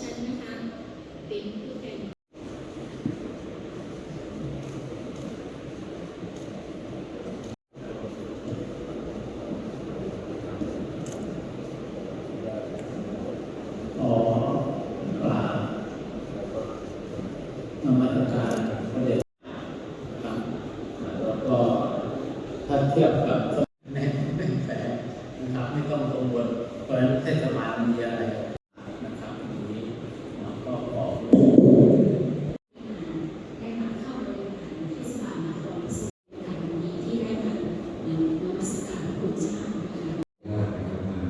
ฉันนะคะเป็นผู้แก่อ๋อมาทำการเกษตรครับก็ถ้าเทียบกับแน่แน่แฝงนะครับไม่ต้องกังวลเพราะฉะนั้นเทศบาลมีอะไรนะครับตรงนี้เราก็ขอ ได้มาเข้าบริหารเทศบาลนครสุพรรณบุรีที่ได้มานมัสการพระคุณเจ้านะคะ ญาตินะครับมา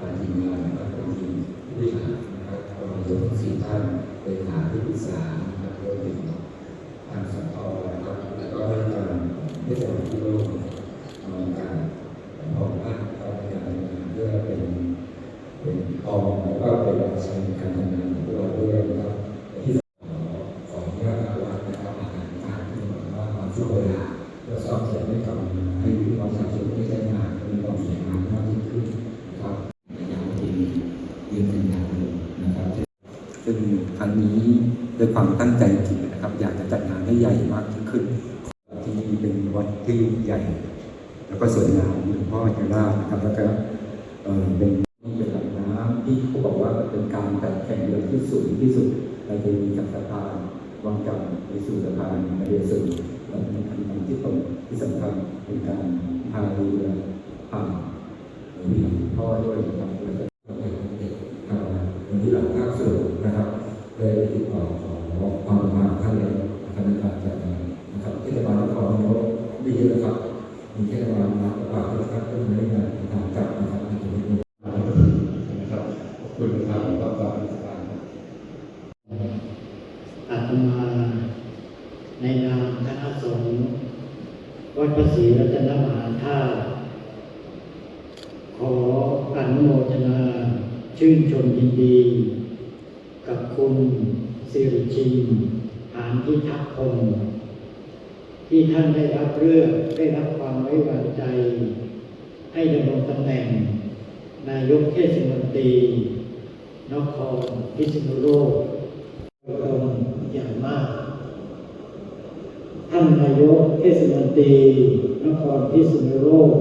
มาทีมงานนะครับเป็นทีมผู้บริหารนะครับก็มายกสี่ ท่านเป็นหาที่ปรึกษาครับรวมถึงทางสตนะครับแล้วก็ให้ทางเทศบาลที่โลกมาการพร้อมมากก็พยายามทำงานเพื่อเป็นเป็นกองแล้วก็เป็นใช้ในการทำงาน ซึ่งครั้งนี้ด้วยความตั้งใจจริงนะครับ อยากจะจัดงานให้ใหญ่มากขึ้น ที่เป็นวัดที่ใหญ่ แล้วก็สวยงามหลวงพ่อจะลาชนะครับ แล้วก็เป็นเป็นลำน้ำที่เขาบอกว่าเป็นการจัดแข่งเรือที่สูงที่สุดเราจะมีจากสะพานวังจันทร์ไปสู่สะพานนเรศวรและเป็นอันที่ตรงที่สำคัญเป็นการพาเรือผ่านหลวงพ่อด้วยนะครับแล้วก็เด็กครับวันนี้หลังภาคส่วนนะครับได้ติดต่อขอความมาท่านแล้วคณะการจัดงานนะครับเทศบาลนครนายกได้เยอะนะครับ มีเทศบาลมาประกาศนะครับก็ไม่ได้งานทางจัดนะครับในตรงนี้นะครับขอบคุณครับขอบคุณครับ อาต มา ในนามคณะสงฆ์วัดพระศรีรัตนมหาธาตุขออนุโมทนาชื่นชมยินดี กับคุณสิริชินหานพิทักษ์พงที่ท่านได้รับเลือกได้รับความไว้วางใจ ให้ดำรงตำแหน่ง นายกเทศมนตรีนครพิษณุโลก องอย่างมาก ท่านนายกเทศมนตรีนครพิษณุโลก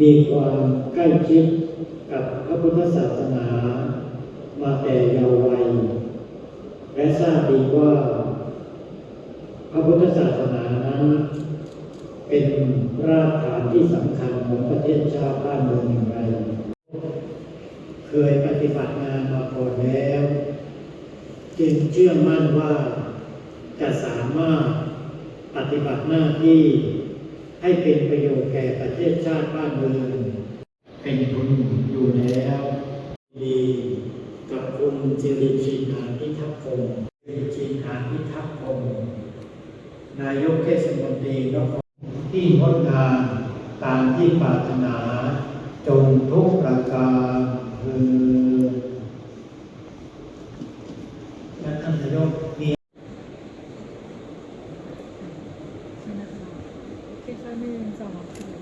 มีความใกล้ชิดกับพระพุทธศาสนามาแต่เยาว์วัย และทราบดีว่า พระพุทธศาสนานั้น เป็นรากฐานที่สำคัญของประเทศชาติบ้านเมืองอย่างไร เคยปฏิบัติงานมาก่อนแล้ว จึงเชื่อมั่นว่า จะสามารถปฏิบัติหน้าที่ให้เป็นประโยชน์แก่ประเทศชาติบ้านเมืองเป็นทุนอยู่แล้วดีกับคุณจิริชินหานพิทักษ์พงศ์จิริชินหานพิทักษ์พงศ์นายกเทศมนตรีนครที่งดงามตามที่ปรารถนา 面じゃなくて。